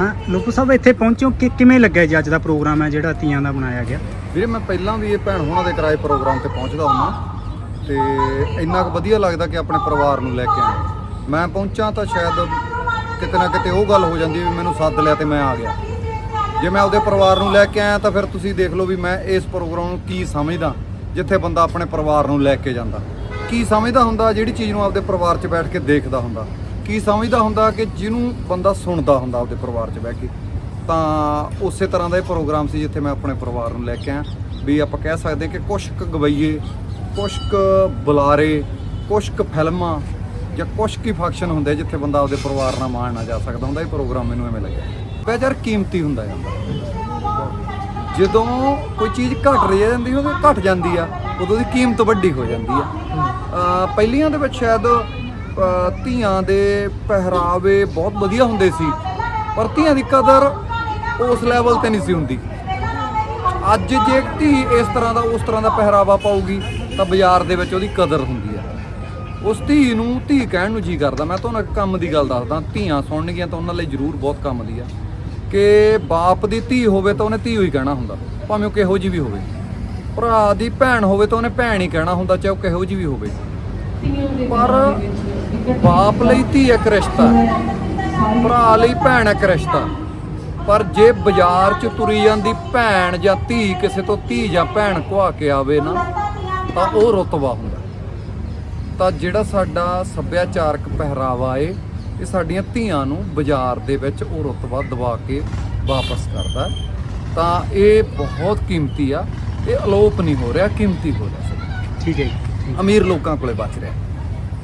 ਹਾਂ, ਲੋਕੂ ਸਾਹਿਬ, ਇੱਥੇ ਪਹੁੰਚੋ। ਕਿ ਕਿਵੇਂ ਲੱਗਿਆ ਜੀ ਅੱਜ ਦਾ ਪ੍ਰੋਗਰਾਮ ਹੈ ਜਿਹੜਾ ਤੀਆਂ ਦਾ ਬਣਾਇਆ ਗਿਆ? ਵੀਰੇ, ਮੈਂ ਪਹਿਲਾਂ ਵੀ ਇਹ ਭੈਣ ਹੋਣਾ ਦੇ ਕਿਰਾਏ ਪ੍ਰੋਗਰਾਮ ਤੇ ਪਹੁੰਚਦਾ ਹੁੰਦਾ। ਤੇ ਇੰਨਾ ਕੁ ਵਧੀਆ ਲੱਗਦਾ ਕਿ ਆਪਣੇ ਪਰਿਵਾਰ ਨੂੰ ਲੈ ਕੇ ਆਇਆ ਮੈਂ ਪਹੁੰਚਾਂ ਤਾਂ ਸ਼ਾਇਦ ਕਿਤੇ ਨਾ ਕਿਤੇ ਉਹ ਗੱਲ ਹੋ ਜਾਂਦੀ ਵੀ ਮੈਨੂੰ ਸੱਦ ਲਿਆ ਤੇ ਮੈਂ ਆ ਗਿਆ। ਜੇ ਮੈਂ ਉਹਦੇ ਪਰਿਵਾਰ ਨੂੰ ਲੈ ਕੇ ਆਇਆ ਤਾਂ ਫਿਰ ਤੁਸੀਂ ਦੇਖ ਲਓ ਵੀ ਮੈਂ ਇਸ ਪ੍ਰੋਗਰਾਮ ਨੂੰ ਕੀ ਸਮਝਦਾ, ਜਿੱਥੇ ਬੰਦਾ ਆਪਣੇ ਪਰਿਵਾਰ ਨੂੰ ਲੈ ਕੇ ਜਾਂਦਾ। ਕੀ ਸਮਝਦਾ ਹੁੰਦਾ, ਜਿਹੜੀ ਚੀਜ਼ ਨੂੰ ਆਪਦੇ ਪਰਿਵਾਰ 'ਚ ਬੈਠ ਕੇ ਦੇਖਦਾ ਹੁੰਦਾ। ਕੀ ਸਮਝਦਾ ਹੁੰਦਾ ਕਿ ਜਿਹਨੂੰ ਬੰਦਾ ਸੁਣਦਾ ਹੁੰਦਾ ਆਪਦੇ ਪਰਿਵਾਰ 'ਚ ਬਹਿ ਕੇ ਤਾਂ ਉਸੇ ਤਰ੍ਹਾਂ ਦਾ ਇਹ ਪ੍ਰੋਗਰਾਮ ਸੀ ਜਿੱਥੇ ਮੈਂ ਆਪਣੇ ਪਰਿਵਾਰ ਨੂੰ ਲੈ ਕੇ ਆਇਆ। ਵੀ ਆਪਾਂ ਕਹਿ ਸਕਦੇ ਕਿ ਕੁਛ ਕੁ ਗਵਈਏ ਕੁਛ ਕੁ ਬੁਲਾਰੇ ਕੁਛ ਕੁ ਫਿਲਮਾਂ ਜਾਂ ਕੁਛ ਕੀ ਫੰਕਸ਼ਨ ਹੁੰਦੇ ਜਿੱਥੇ ਬੰਦਾ ਆਪਦੇ ਪਰਿਵਾਰ ਨਾਲ ਮਾਣਨਾ ਜਾ ਸਕਦਾ ਹੁੰਦਾ ਇਹ ਪ੍ਰੋਗਰਾਮ ਮੈਨੂੰ ਐਵੇਂ ਲੱਗਿਆ। ਬੇਜਰ ਕੀਮਤੀ ਹੁੰਦਾ ਜਾਂਦਾ ਜਦੋਂ ਕੋਈ ਚੀਜ਼ ਘਟ ਰਹੀ ਜਾਂਦੀ ਉਹ ਘਟ ਜਾਂਦੀ ਆ ਉਦੋਂ ਦੀ ਕੀਮਤ ਵੱਡੀ ਹੋ ਜਾਂਦੀ ਆ। ਪਹਿਲੀਆਂ ਦੇ ਵਿੱਚ ਸ਼ਾਇਦ ਧੀਆਂ ਦੇ ਪਹਿਰਾਵੇ ਬਹੁਤ ਵਧੀਆ ਹੁੰਦੇ ਸੀ, ਪਰ ਧੀਆਂ ਦੀ ਕਦਰ ਉਸ ਲੈਵਲ ਤੇ ਨਹੀਂ ਸੀ ਹੁੰਦੀ। ਅੱਜ ਜੇ ਧੀ ਇਸ ਤਰ੍ਹਾਂ ਦਾ, ਉਸ ਤਰ੍ਹਾਂ ਦਾ ਪਹਿਰਾਵਾ ਪਾਊਗੀ, ਤਾਂ ਬਾਜ਼ਾਰ ਦੇ ਵਿੱਚ ਉਹਦੀ ਕਦਰ ਹੁੰਦੀ ਹੈ ਉਸ ਧੀ ਨੂੰ ਧੀ ਕਹਿਣ ਨੂੰ ਜੀ ਕਰਦਾ। ਮੈਂ ਤੁਹਾਨੂੰ ਇੱਕ ਕੰਮ ਦੀ ਗੱਲ ਦੱਸਦਾ। ਧੀਆਂ ਸੁਣਨਗੀਆਂ ਤਾਂ ਉਹਨਾਂ ਲਈ ਜ਼ਰੂਰ ਬਹੁਤ ਕੰਮ ਦੀ ਆ। ਕਿ ਬਾਪ ਦੀ ਧੀ ਹੋਵੇ ਤਾਂ ਉਹਨੇ ਧੀ ਹੋਈ ਕਹਿਣਾ ਹੁੰਦਾ, ਭਾਵੇਂ ਉਹ ਕਿਹੋ ਜਿਹੀ ਵੀ ਹੋਵੇ। ਭਰਾ ਦੀ ਭੈਣ ਹੋਵੇ ਤਾਂ ਉਹਨੇ ਭੈਣ ਹੀ ਕਹਿਣਾ ਹੁੰਦਾ, ਚਾਹੇ ਉਹ ਕਿਹੋ ਜਿਹੀ ਵੀ ਹੋਵੇ। ਪਰ ਬਾਪ ਲਈ ਧੀ ਇੱਕ ਰਿਸ਼ਤਾ ਭਰਾ ਲਈ ਭੈਣ ਇੱਕ ਰਿਸ਼ਤਾ। ਪਰ ਜੇ ਬਾਜ਼ਾਰ 'ਚ ਤੁਰੀ ਜਾਂਦੀ ਭੈਣ ਜਾਂ ਧੀ ਕਿਸੇ ਤੋਂ ਧੀ ਜਾਂ ਭੈਣ ਕੁਆ ਕੇ ਆਵੇ ਨਾ ਤਾਂ ਉਹ ਰੁਤਬਾ ਹੁੰਦਾ। ਤਾਂ ਜਿਹੜਾ ਸਾਡਾ ਸੱਭਿਆਚਾਰਕ ਪਹਿਰਾਵਾ ਏ ਇਹ ਸਾਡੀਆਂ ਧੀਆਂ ਨੂੰ ਬਾਜ਼ਾਰ ਦੇ ਵਿੱਚ ਉਹ ਰੁਤਬਾ ਦਵਾ ਕੇ ਵਾਪਸ ਕਰਦਾ। ਤਾਂ ਇਹ ਬਹੁਤ ਕੀਮਤੀ ਆ ਇਹ ਅਲੋਪ ਨਹੀਂ ਹੋ ਰਿਹਾ ਕੀਮਤੀ ਹੋ ਰਿਹਾ। ਠੀਕ ਹੈ ਅਮੀਰ ਲੋਕਾਂ ਕੋਲੇ ਬਚ ਰਿਹਾ।